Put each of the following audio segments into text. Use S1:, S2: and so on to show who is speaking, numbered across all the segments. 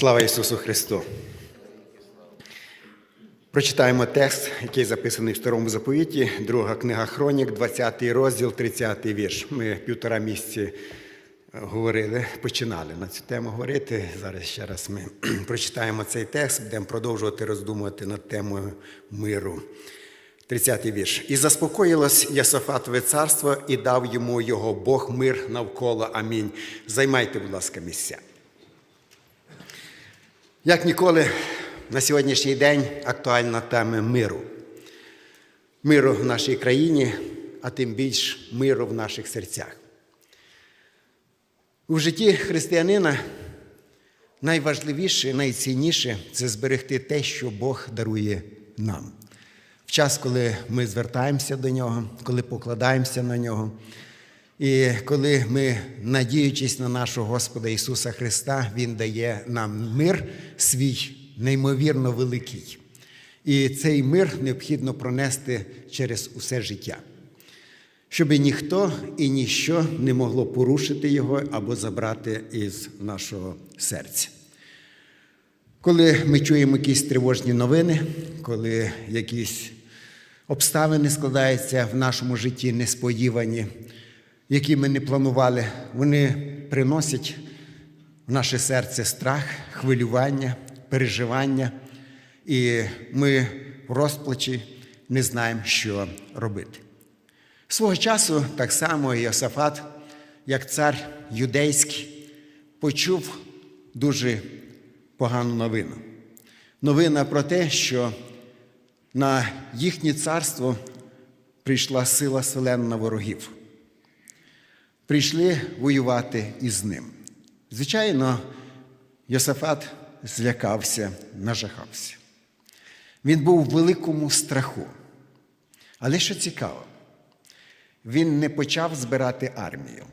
S1: Слава Ісусу Христу! Прочитаємо текст, який записаний в старому заповіті, друга книга Хронік, 20 розділ, 30 вірш. Ми півтора місяці говорили, починали на цю тему говорити. Зараз ще раз ми прочитаємо цей текст, будемо продовжувати роздумувати над темою миру. 30-й вірш. І заспокоїлось Ясофатове царство, і дав йому його Бог мир навколо. Амінь. Займайте, будь ласка, місця. Як ніколи, на сьогоднішній день актуальна тема миру. Миру в нашій країні, а тим більш миру в наших серцях. У житті християнина найважливіше, найцінніше це зберегти те, що Бог дарує нам. В час, коли ми звертаємося до нього, коли покладаємося на нього, і коли ми, надіючись на нашого Господа Ісуса Христа, Він дає нам мир свій неймовірно великий. І цей мир необхідно пронести через усе життя, щоб ніхто і ніщо не могло порушити його або забрати із нашого серця. Коли ми чуємо якісь тривожні новини, коли якісь обставини складаються в нашому житті несподівані, які ми не планували, вони приносять в наше серце страх, хвилювання, переживання, і ми в розплачі не знаємо, що робити. Свого часу так само Йосафат, як цар юдейський, почув дуже погану новину. Новина про те, що на їхнє царство прийшла сила селена ворогів. Прийшли воювати із ним. Звичайно, Йосафат злякався, нажахався. Він був в великому страху. Але що цікаво, він не почав збирати армію.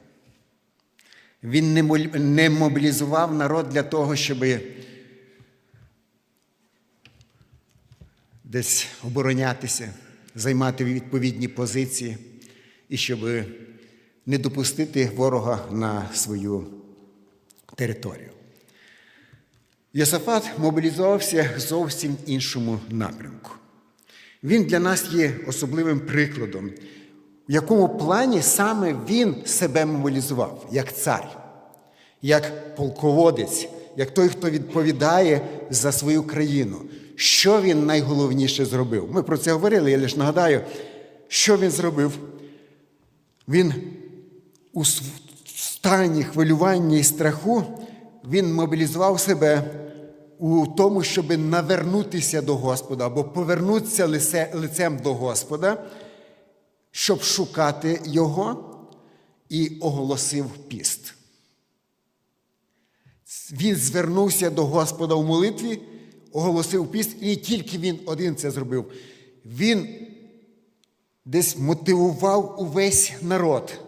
S1: Він не мобілізував народ для того, щоб десь оборонятися, займати відповідні позиції і щоб не допустити ворога на свою територію. Йосафат мобілізувався зовсім іншому напрямку. Він для нас є особливим прикладом, в якому плані саме він себе мобілізував як цар, як полководець, як той, хто відповідає за свою країну. Що він найголовніше зробив? Ми про це говорили, я лише нагадаю, що він зробив. Він у стані хвилювання і страху він мобілізував себе у тому, щоб навернутися до Господа або повернутися лицем до Господа, щоб шукати Його і оголосив піст. Він звернувся до Господа в молитві, оголосив піст, і тільки він один це зробив. Він десь мотивував увесь народ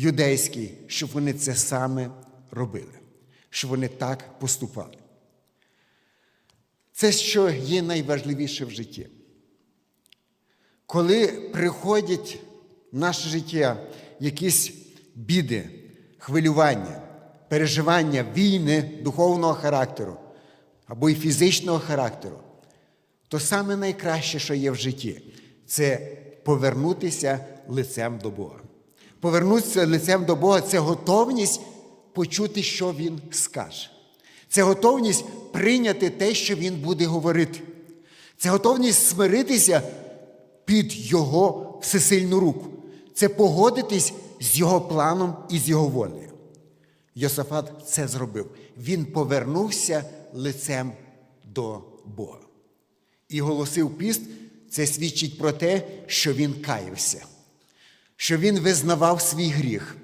S1: юдейський, щоб вони це саме робили, щоб вони так поступали. Це, що є найважливіше в житті. Коли приходять в наше життя якісь біди, хвилювання, переживання війни духовного характеру або й фізичного характеру, то саме найкраще, що є в житті, це повернутися лицем до Бога. Повернутися лицем до Бога це готовність почути, що Він скаже. Це готовність прийняти те, що Він буде говорити. Це готовність смиритися під Його всесильну руку. Це погодитись з Його планом і з Його волею. Йосафат це зробив. Він повернувся лицем до Бога. І голосив піст, це свідчить про те, що він каявся, що він визнавав свій гріх,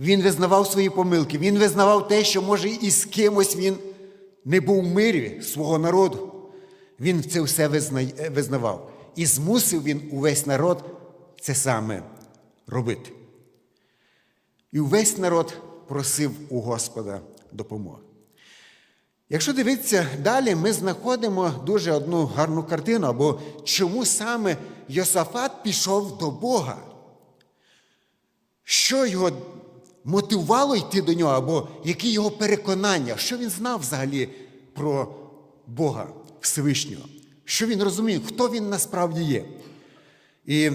S1: він визнавав свої помилки, він визнавав те, що, може, і з кимось він не був в мирі свого народу. Він це все визнавав. І змусив він увесь народ це саме робити. І увесь народ просив у Господа допомоги. Якщо дивитися далі, ми знаходимо дуже одну гарну картину, або чому саме Йосафат пішов до Бога. Що його мотивувало йти до нього, або які його переконання, що він знав взагалі про Бога Всевишнього, що він розумів, хто він насправді є. І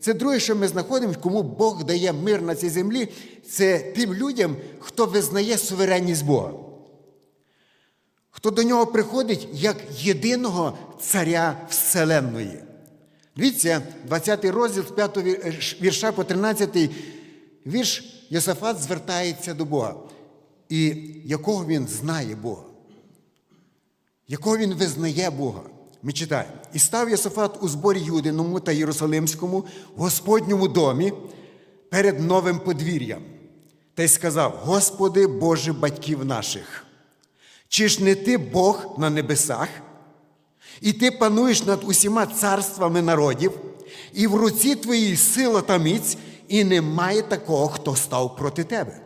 S1: це друге, що ми знаходимо, кому Бог дає мир на цій землі, це тим людям, хто визнає суверенність Бога. Хто до нього приходить як єдиного царя Вселенної. Дивіться, 20 розділ з 5 вірша по 13 вірш Йосафат звертається до Бога, і якого він знає Бога, якого він визнає Бога. Ми читаємо. І став Йосафат у зборі Юдиному та Єрусалимському Господньому домі перед новим подвір'ям, та й сказав: Господи Боже батьків наших, чи ж не ти Бог на небесах? І ти пануєш над усіма царствами народів, і в руці твоїй сила та міць, і немає такого, хто став проти тебе.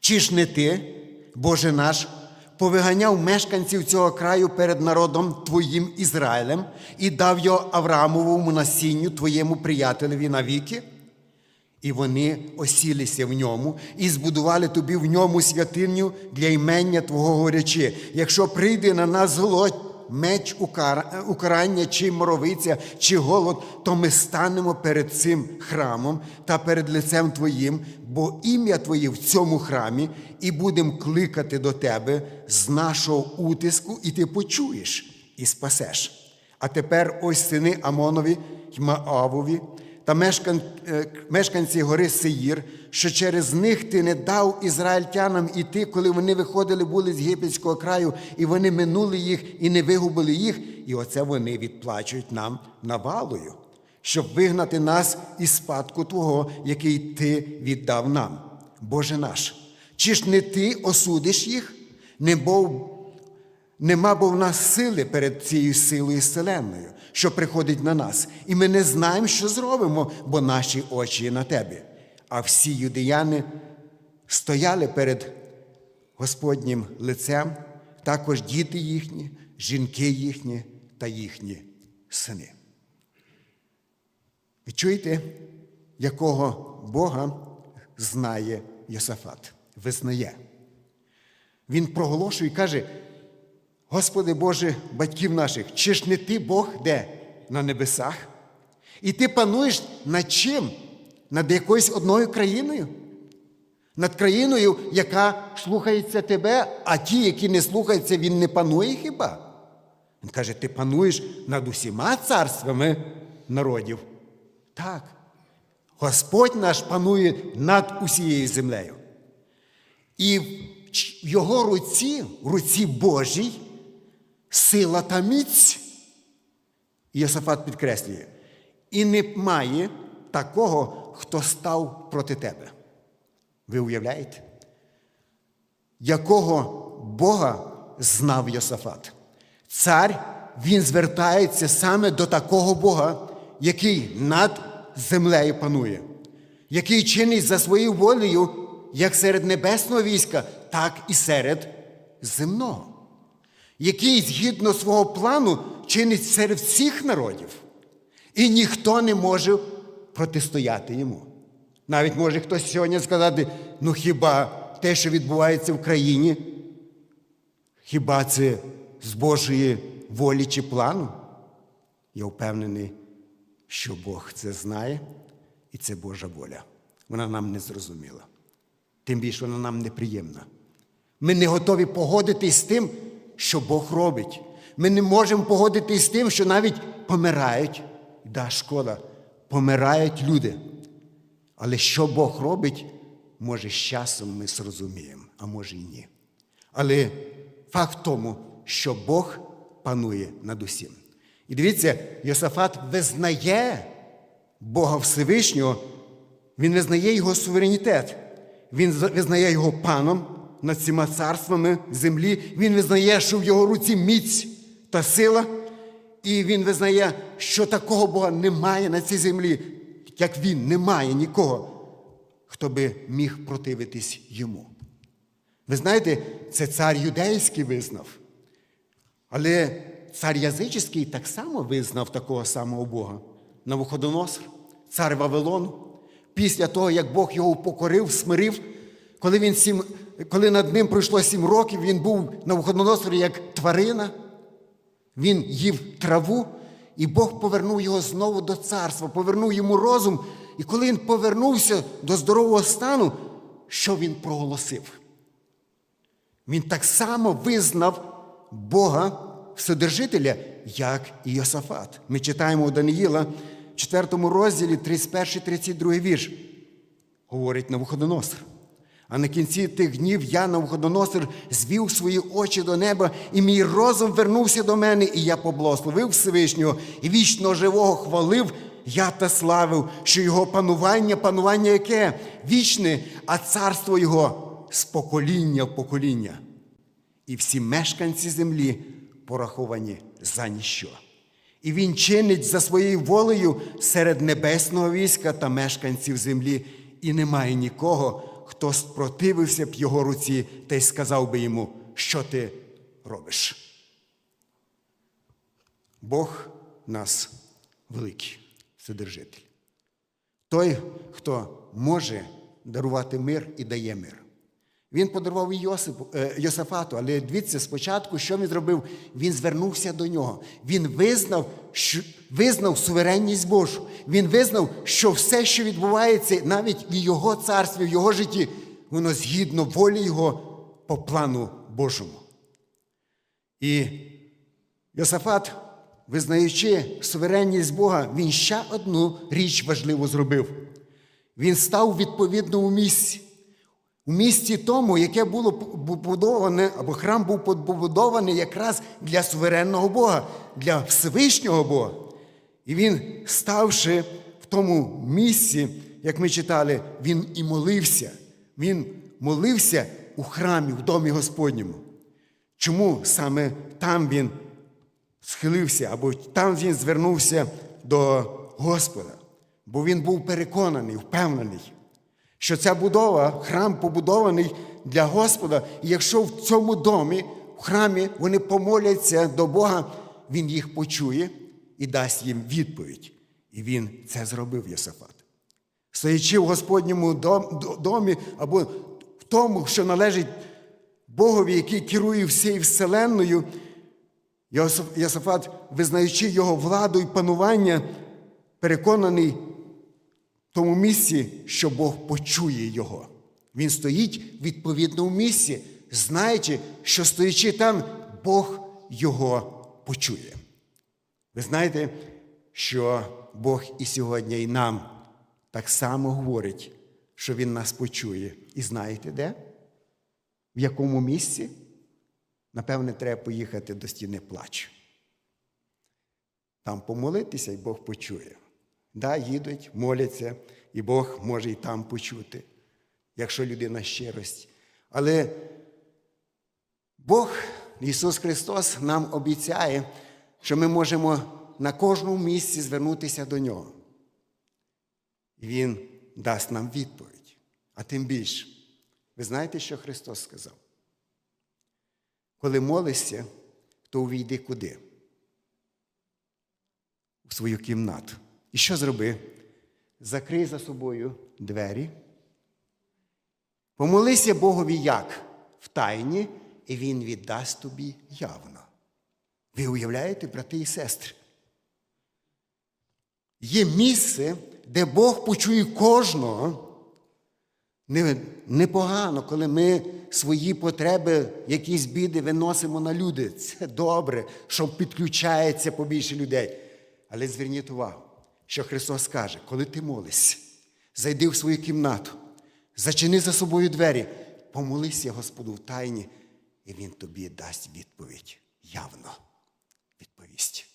S1: Чи ж не ти, Боже наш, повиганяв мешканців цього краю перед народом Твоїм Ізраїлем і дав його Авраамовому насінню твоєму приятелеві навіки? І вони осілися в ньому і збудували тобі в ньому святиню для імення Твого горячи. Якщо прийде на нас зло, меч укарання, чи моровиця, чи голод, то ми станемо перед цим храмом та перед лицем Твоїм, бо ім'я Твоє в цьому храмі, і будемо кликати до Тебе з нашого утиску, і ти почуєш і спасеш. А тепер ось сини Амонові й Маавові та е, мешканці гори Сеїр, що через них ти не дав ізраїльтянам іти, коли вони виходили були з єгипетського краю, і вони минули їх і не вигубили їх, і оце вони відплачують нам навалою, щоб вигнати нас із спадку Твого, який Ти віддав нам. Боже наш, чи ж не Ти осудиш їх? Нема бо в нас сили перед цією силою селенною, що приходить на нас, і ми не знаємо, що зробимо, бо наші очі на тебе. А всі юдеяни стояли перед Господнім лицем, також діти їхні, жінки їхні та їхні сини. Ви чуєте, якого Бога знає Йосафат, визнає. Він проголошує і каже, Господи Боже, батьків наших, чи ж не ти Бог де? На небесах? І ти пануєш над чим? Над якоюсь одною країною? Над країною, яка слухається тебе, а ті, які не слухаються, він не панує хіба? Він каже, ти пануєш над усіма царствами народів. Так. Господь наш панує над усією землею. І в його руці, в руці Божій, сила та міць. І Йосафат підкреслює, і немає такого, хто став проти тебе. Ви уявляєте? Якого Бога знав Йосафат? Цар, він звертається саме до такого Бога, який над землею панує, який чинить за своєю волею як серед небесного війська, так і серед земного який згідно свого плану чинить серед всіх народів, і ніхто не може протистояти йому. Навіть може хтось сьогодні сказати: ну хіба те, що відбувається в країні, хіба це з Божої волі чи плану? Я впевнений, що Бог це знає, і це Божа воля. Вона нам не зрозуміла. Тим більше вона нам неприємна. Ми не готові погодитись з тим, що Бог робить. Ми не можемо погодитись з тим, що навіть помирають. Да, шкода, помирають люди. Але що Бог робить, може, з часом ми зрозуміємо, а може і ні. Але факт в тому, що Бог панує над усім. І дивіться, Йосафат визнає Бога Всевишнього, він визнає його суверенітет, він визнає його паном над всіма царствами землі, він визнає, що в його руці міць та сила, і він визнає, що такого Бога немає на цій землі, як він, немає нікого, хто би міг противитись йому. Ви знаєте, це цар юдейський визнав. Але цар язичний так само визнав такого самого Бога. Навуходоносор, цар Вавилону, після того, як Бог його покорив, смирив, коли, він сім, коли над ним пройшло сім років, він був на виходоносорі як тварина, він їв траву, і Бог повернув його знову до царства, повернув йому розум. І коли він повернувся до здорового стану, що він проголосив? Він так само визнав Бога Вседержителя, як і Йосафат. Ми читаємо у Даниїла, 4 розділі, 31-32 вірш. Говорить Навуходоносор. А на кінці тих днів я, Навуходоносор, звів свої очі до неба, і мій розум вернувся до мене, і я поблагословив Всевишнього, і вічно живого хвалив я та славив, що його панування, панування яке? Вічне, а царство його з покоління в покоління. І всі мешканці землі пораховані за ніщо. І він чинить за своєю волею серед небесного війська та мешканців землі, і немає нікого, хто спротивився б його руці та й сказав би йому, що ти робиш. Бог нас великий, Вседержитель. Той, хто може дарувати мир і дає мир. Він подарував Йосипу, е, але дивіться, спочатку, що він зробив? Він звернувся до нього. Він визнав, що, визнав суверенність Божу. Він визнав, що все, що відбувається навіть в його царстві, в його житті, воно згідно волі Його по плану Божому. І Йосафат, визнаючи суверенність Бога, він ще одну річ важливу зробив. Він став у відповідному місці. У місті тому, яке було побудоване, або храм був побудований якраз для суверенного Бога, для Всевишнього Бога. І він, ставши в тому місці, як ми читали, він і молився. Він молився у храмі, в домі Господньому. Чому саме там він схилився, або там він звернувся до Господа? Бо він був переконаний, впевнений, що ця будова, храм побудований для Господа, і якщо в цьому домі, в храмі, вони помоляться до Бога, Він їх почує і дасть їм відповідь. І він це зробив Йосафат. Стоячи в Господньому домі або в тому, що належить Богові, який керує всією вселенною, Йосафат, визнаючи його владу і панування, переконаний тому місці, що Бог почує його. Він стоїть в відповідному місці, знаючи, що стоячи там, Бог його почує. Ви знаєте, що Бог і сьогодні і нам так само говорить, що Він нас почує. І знаєте де? В якому місці? Напевне, треба поїхати до стіни плачу. Там помолитися, і Бог почує. Да, їдуть, моляться, і Бог може і там почути, якщо людина щирості. Але Бог, Ісус Христос, нам обіцяє, що ми можемо на кожному місці звернутися до Нього. І Він дасть нам відповідь. А тим більше, ви знаєте, що Христос сказав? Коли молишся, то увійди куди? У свою кімнату. І що зроби? Закрий за собою двері. Помолися Богові як? В тайні, і Він віддасть тобі явно. Ви уявляєте, брати і сестри? Є місце, де Бог почує кожного. Непогано, коли ми свої потреби, якісь біди виносимо на люди. Це добре, що підключається побільше людей. Але зверніть увагу, що Христос каже, коли ти молишся, зайди в свою кімнату, зачини за собою двері, помолися Господу в тайні, і Він тобі дасть відповідь явно відповість.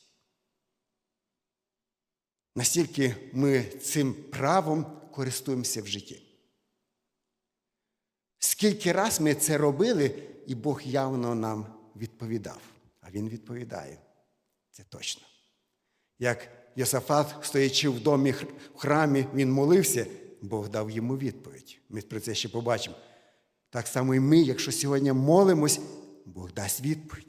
S1: Настільки ми цим правом користуємося в житті. Скільки раз ми це робили, і Бог явно нам відповідав. А Він відповідає. Це точно. Як Йосафат, стоячи в домі в храмі, він молився, Бог дав йому відповідь. Ми про це ще побачимо. Так само і ми, якщо сьогодні молимось, Бог дасть відповідь.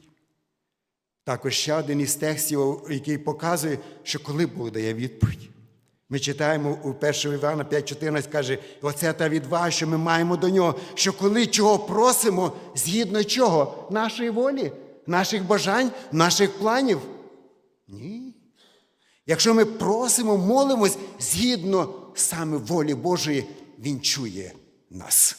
S1: Також ще один із текстів, який показує, що коли Бог дає відповідь, Ми читаємо у 1 Івана 5,14 каже, оце та відвага, що ми маємо до нього, що коли чого просимо, згідно чого? Нашої волі, наших бажань, наших планів. Ні. Якщо ми просимо, молимось згідно саме волі Божої, Він чує нас.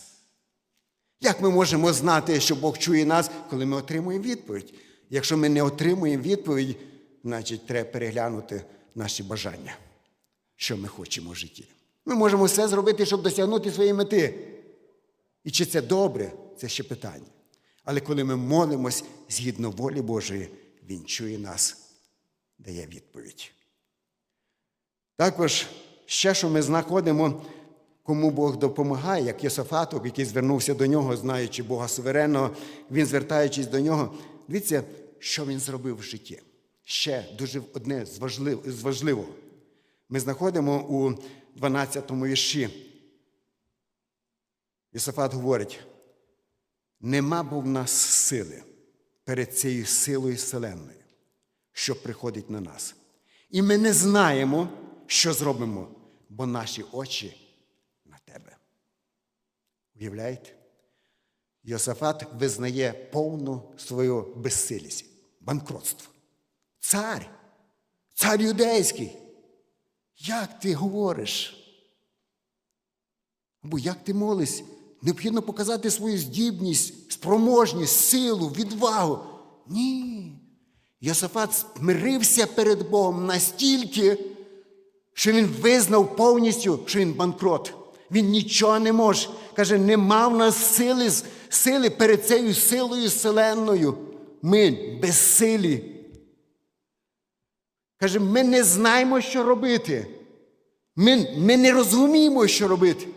S1: Як ми можемо знати, що Бог чує нас, коли ми отримуємо відповідь? Якщо ми не отримуємо відповідь, значить треба переглянути наші бажання, що ми хочемо в житті. Ми можемо все зробити, щоб досягнути своєї мети. І чи це добре, це ще питання. Але коли ми молимось згідно волі Божої, Він чує нас, дає відповідь. Також ще, що ми знаходимо, кому Бог допомагає, як Єсофату, який звернувся до нього, знаючи Бога суверенного, він, звертаючись до нього, дивіться, що він зробив в житті. Ще дуже одне з важлив- з важливого. Ми знаходимо у 12 вірші. Єсофат говорить: нема бо в нас сили перед цією силою вселенної, що приходить на нас. І ми не знаємо, що зробимо, бо наші очі на тебе. Уявляєте? Йосафат визнає повну свою безсилість, банкротство. Цар, цар юдейський. Як ти говориш? Або як ти молиш? Необхідно показати свою здібність, спроможність, силу, відвагу. Ні. Йосафат смирився перед Богом настільки, що він визнав повністю, що він банкрот. Він нічого не може. Каже, нема в нас сили, сили перед цією силою вселенною. Ми безсилі. Каже, ми не знаємо, що робити. Ми, ми не розуміємо, що робити.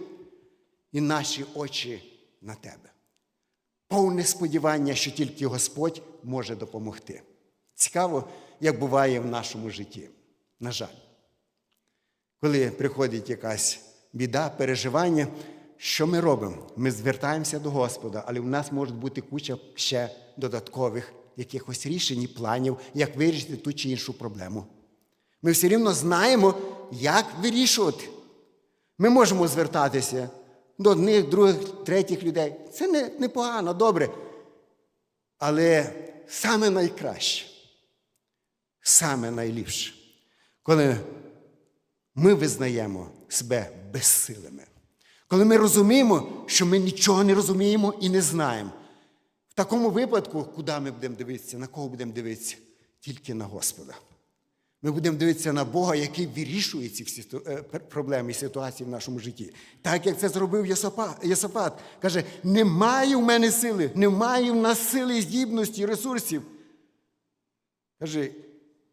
S1: І наші очі на тебе. Повне сподівання, що тільки Господь може допомогти. Цікаво, як буває в нашому житті. На жаль, коли приходить якась біда, переживання, що ми робимо? Ми звертаємося до Господа, але в нас може бути куча ще додаткових якихось рішень і планів, як вирішити ту чи іншу проблему. Ми все рівно знаємо, як вирішувати. Ми можемо звертатися до одних, других, третіх людей. Це не, непогано, добре. Але саме найкраще, саме найліпше, коли ми визнаємо себе безсилими. Коли ми розуміємо, що ми нічого не розуміємо і не знаємо. В такому випадку, куди ми будемо дивитися, на кого будемо дивитися? Тільки на Господа. Ми будемо дивитися на Бога, який вирішує ці всі е, проблеми і ситуації в нашому житті. Так як це зробив Єсапат. Каже, немає в мене сили, немає в нас сили, здібності, ресурсів. Каже,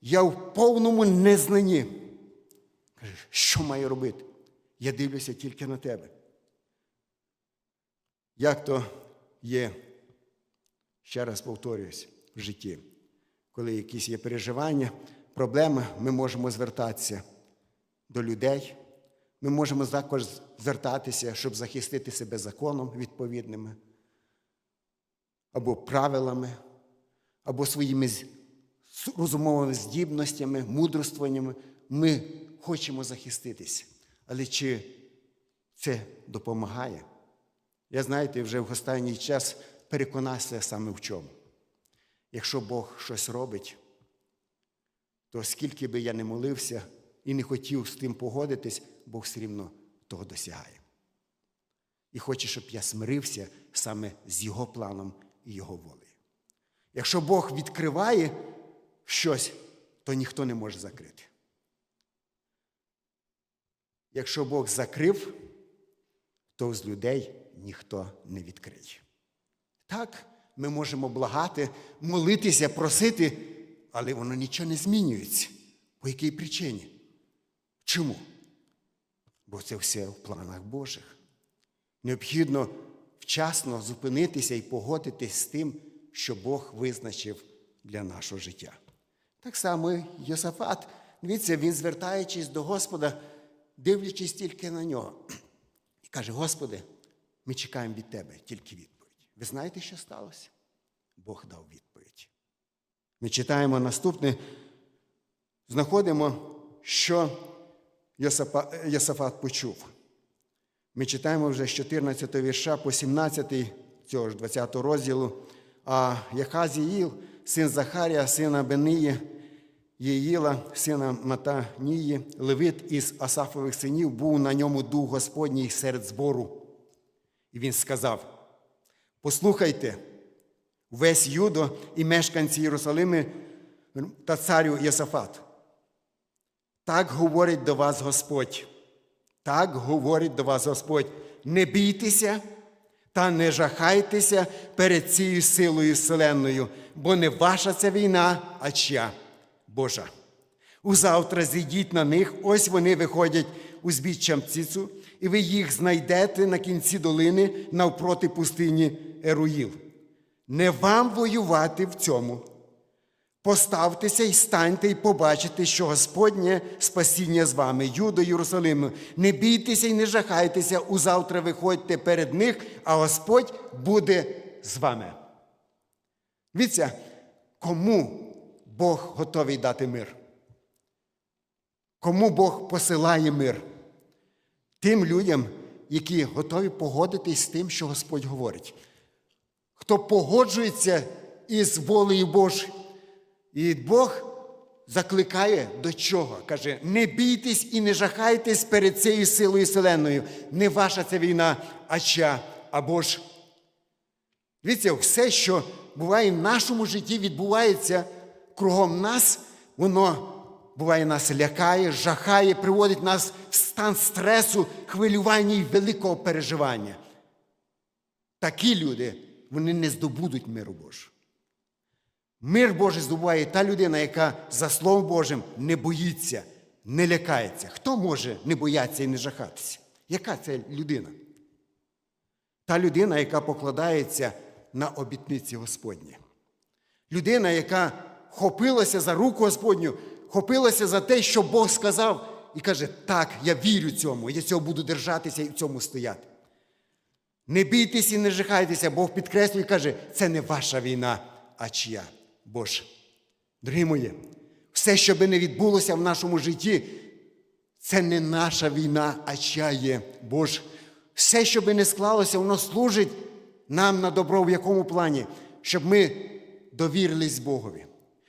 S1: я в повному незнанні. Що маю робити? Я дивлюся тільки на тебе. Як то є, ще раз повторююсь, в житті, коли якісь є переживання, проблеми, ми можемо звертатися до людей. Ми можемо також звертатися, щоб захистити себе законом відповідними, або правилами, або своїми розумовими здібностями, мудрствуваннями. Ми хочемо захиститися. Але чи це допомагає? Я знаєте, вже в останній час переконався саме в чому. Якщо Бог щось робить, то скільки би я не молився і не хотів з тим погодитись, Бог все рівно того досягає. І хоче, щоб я смирився саме з Його планом і Його волею. Якщо Бог відкриває щось, то ніхто не може закрити. Якщо Бог закрив, то з людей ніхто не відкриє. Так, ми можемо благати, молитися, просити, але воно нічого не змінюється. По якій причині? Чому? Бо це все в планах Божих. Необхідно вчасно зупинитися і погодитись з тим, що Бог визначив для нашого життя. Так само Йосафат. Дивіться, він, звертаючись до Господа, дивлячись тільки на нього, і каже: Господи, ми чекаємо від Тебе тільки відповідь. Ви знаєте, що сталося? Бог дав відповідь. Ми читаємо наступне, знаходимо, що Йосафат почув. Ми читаємо вже з 14 вірша по 17 цього ж 20 розділу. А Яхазіїл, син Захарія, сина Бенії, Єїла, сина Матанії, Левит із Асафових синів, був на ньому дух Господній серед збору. І він сказав: Послухайте, весь Юдо і мешканці Єрусалими та царю Єсафат. Так говорить до вас Господь. Так говорить до вас Господь. Не бійтеся та не жахайтеся перед цією силою вселенною, бо не ваша ця війна, а чия Божа. Узавтра зійдіть на них, ось вони виходять узбіччям цицу, і ви їх знайдете на кінці долини навпроти пустині Еруїл. Не вам воювати в цьому. Поставтеся і станьте, і побачите, що Господнє спасіння з вами, Юдо Єрусалиму. Не бійтеся і не жахайтеся, узавтра виходьте перед них, а Господь буде з вами. Дивіться, кому Бог готовий дати мир? Кому Бог посилає мир? Тим людям, які готові погодитись з тим, що Господь говорить. Хто погоджується із волею Божою. І Бог закликає до чого? Каже: не бійтесь і не жахайтесь перед цією силою вселенною. Не ваша це війна, а чия, або ж. Дивіться, все, що буває в нашому житті, відбувається кругом нас, воно буває нас лякає, жахає, приводить нас в стан стресу, хвилювання і великого переживання. Такі люди, вони не здобудуть миру Божого. Мир Божий здобуває та людина, яка за Словом Божим не боїться, не лякається. Хто може не боятися і не жахатися? Яка це людина? Та людина, яка покладається на обітниці Господні. Людина, яка хопилася за руку Господню, хопилася за те, що Бог сказав, і каже: Так, я вірю цьому, я цього буду держатися і в цьому стояти. Не бійтесь і не жахайтеся, Бог підкреслює і каже, це не ваша війна, а чия Божа. Дорогі мої, все, що би не відбулося в нашому житті, це не наша війна, а чия є Божа. Все, що би не склалося, воно служить нам на добро в якому плані, щоб ми довірились Богові,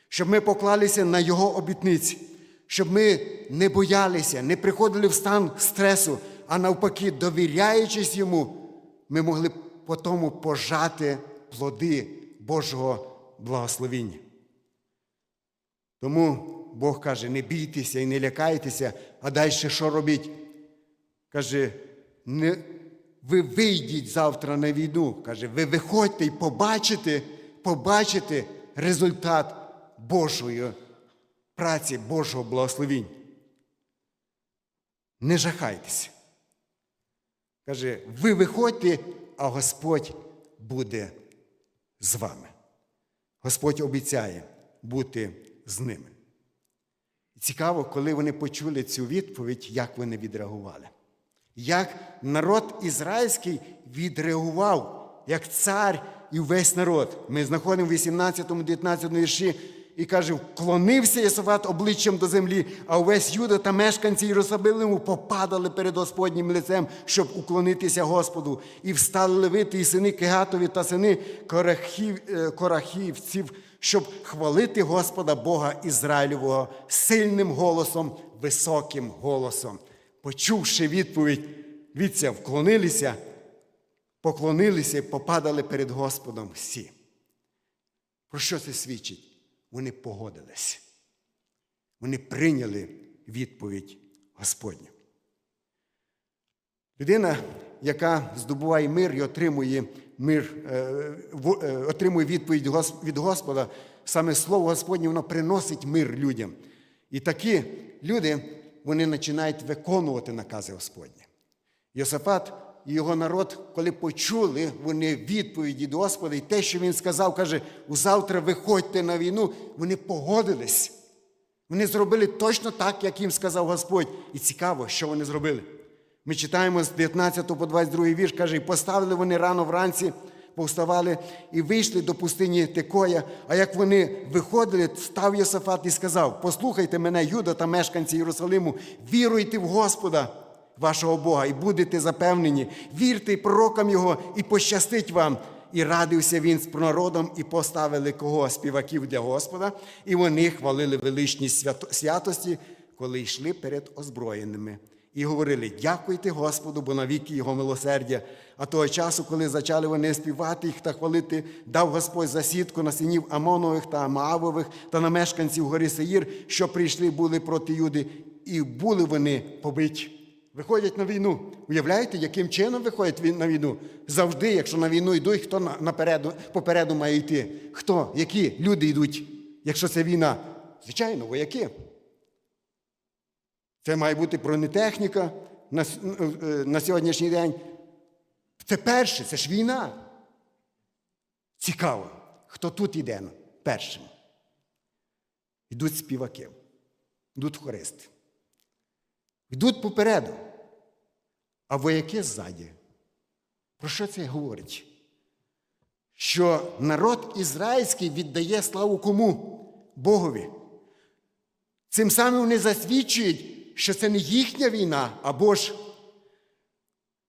S1: щоб ми поклалися на Його обітниці, щоб ми не боялися, не приходили в стан стресу, а навпаки, довіряючись йому, ми могли по тому пожати плоди Божого благословіння. Тому Бог каже: не бійтеся і не лякайтеся, а далі що робіть? Каже, не, ви вийдіть завтра на війну. Каже, ви виходьте і побачите, побачите результат Божої праці, Божого благословіння. Не жахайтеся. Каже, ви виходьте, а Господь буде з вами. Господь обіцяє бути з ними. Цікаво, коли вони почули цю відповідь, як вони відреагували. Як народ ізраїльський відреагував, як цар і весь народ. Ми знаходимо в 18-19 вірші і каже, вклонився Єсофат обличчям до землі, а увесь Юда та мешканці Єрусалиму попадали перед Господнім лицем, щоб уклонитися Господу. І встали левити і сини Кегатові та сини Корахів, е, Корахівців, щоб хвалити Господа Бога Ізраїлевого сильним голосом, високим голосом. Почувши відповідь, віця вклонилися, поклонилися і попадали перед Господом всі. Про що це свідчить? Вони погодились. Вони прийняли відповідь Господню. Людина, яка здобуває мир і отримує мир, е, е, отримує відповідь від Господа, саме Слово Господнє, воно приносить мир людям. І такі люди вони починають виконувати накази Господні. Йосафат і його народ, коли почули вони відповіді до Господа, і те, що він сказав, каже, завтра виходьте на війну, вони погодились. Вони зробили точно так, як їм сказав Господь. І цікаво, що вони зробили. Ми читаємо з 19 по 22 вірш, каже, і поставили вони рано вранці повставали і вийшли до пустині Текоя. А як вони виходили, став Йосафат і сказав: Послухайте мене, Юда та мешканці Єрусалиму, віруйте в Господа. Вашого Бога, і будете запевнені, вірте пророкам Його, і пощастить вам. І радився він з народом, і поставили кого співаків для Господа, і вони хвалили свято- святості, коли йшли перед озброєними. І говорили: Дякуйте Господу, бо навіки Його милосердя. А того часу, коли зачали вони співати їх та хвалити, дав Господь засідку на синів Амонових та Маавових та на мешканців гори Сеїр, що прийшли були проти Юди, і були вони побиті. Виходять на війну. Уявляєте, яким чином виходять на війну? Завжди, якщо на війну йдуть, хто напереду, попереду має йти? Хто? Які люди йдуть, якщо це війна? Звичайно, вояки. Це має бути бронетехніка на, е, на сьогоднішній день. Це перше, це ж війна. Цікаво, хто тут йде першим. Йдуть співаки, йдуть хористи. Йдуть попереду, а вояки ззаді. Про що це говорить? Що народ ізраїльський віддає славу кому? Богові. Цим самим вони засвідчують, що це не їхня війна, або ж,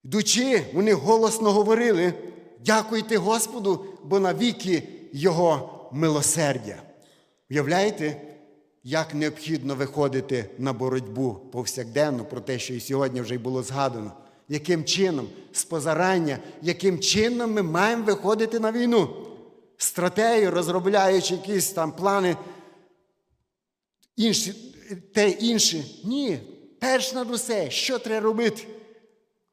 S1: йдучи, вони голосно говорили: дякуйте Господу, бо навіки Його милосердя. Уявляєте, як необхідно виходити на боротьбу повсякденно, про те, що і сьогодні вже й було згадано. Яким чином, з позарання, яким чином ми маємо виходити на війну? Стратегію, розробляючи якісь там плани, інші, те інше. Ні. Перш над усе, що треба робити?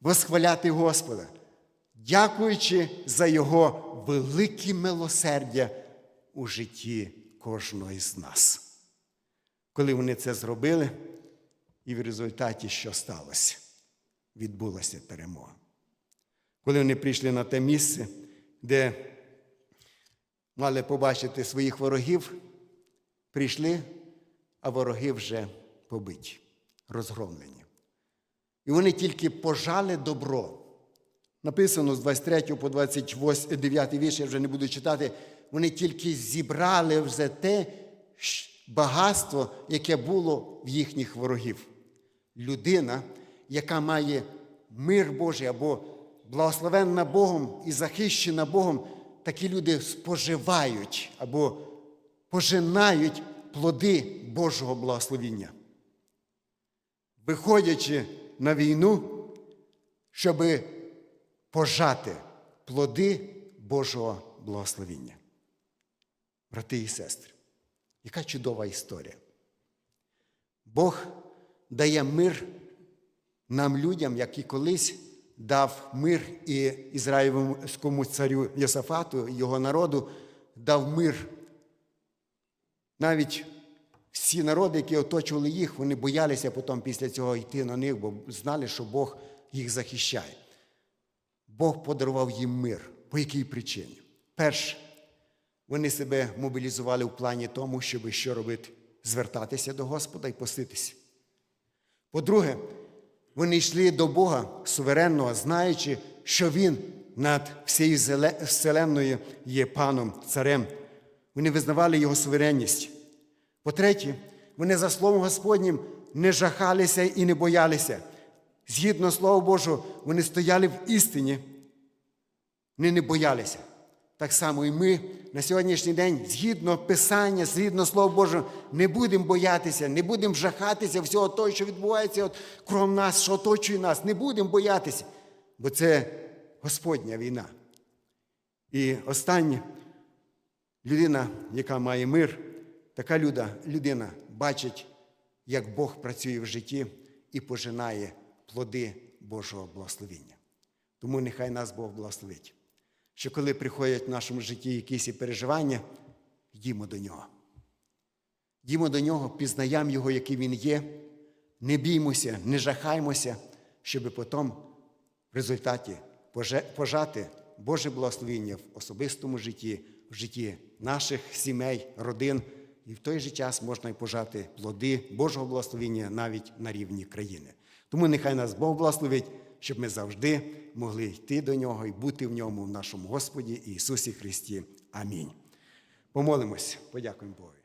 S1: Восхваляти Господа, дякуючи за Його велике милосердя у житті кожного із нас. Коли вони це зробили, і в результаті що сталося? Відбулася перемога. Коли вони прийшли на те місце, де мали побачити своїх ворогів, прийшли, а вороги вже побиті, розгромлені. І вони тільки пожали добро. Написано з 23 по 29 вірш, я вже не буду читати. Вони тільки зібрали вже те багатство, яке було в їхніх ворогів. Людина, яка має мир Божий або благословенна Богом і захищена Богом, такі люди споживають або пожинають плоди Божого благословіння. Виходячи на війну, щоб пожати плоди Божого благословіння. Брати і сестри, яка чудова історія. Бог дає мир нам, людям, як і колись дав мир і ізраїльському царю Йосафату, його народу, дав мир. Навіть всі народи, які оточували їх, вони боялися потім після цього йти на них, бо знали, що Бог їх захищає. Бог подарував їм мир. По якій причині? Перше, вони себе мобілізували в плані тому, щоб що робити? Звертатися до Господа і поститися. По-друге, вони йшли до Бога суверенного, знаючи, що Він над всією вселенною є паном, царем. Вони визнавали його суверенність. По-третє, вони за Словом Господнім не жахалися і не боялися. Згідно Слова Божого, вони стояли в істині, вони не боялися. Так само і ми на сьогоднішній день, згідно Писання, згідно Слова Божого, не будемо боятися, не будемо жахатися всього того, що відбувається от кром нас, що оточує нас. Не будемо боятися, бо це Господня війна. І останнє, людина, яка має мир, така люда, людина бачить, як Бог працює в житті і пожинає плоди Божого благословіння. Тому нехай нас Бог благословить що коли приходять в нашому житті якісь переживання, йдімо до нього. Йдімо до нього, пізнаємо Його, який Він є, не біймося, не жахаймося, щоб потім в результаті пожати Боже благословіння в особистому житті, в житті наших сімей, родин, і в той же час можна й пожати плоди Божого благословіння навіть на рівні країни. Тому нехай нас Бог благословить, щоб ми завжди могли йти до Нього і бути в ньому, в нашому Господі Ісусі Христі. Амінь. Помолимось, подякуємо Богу.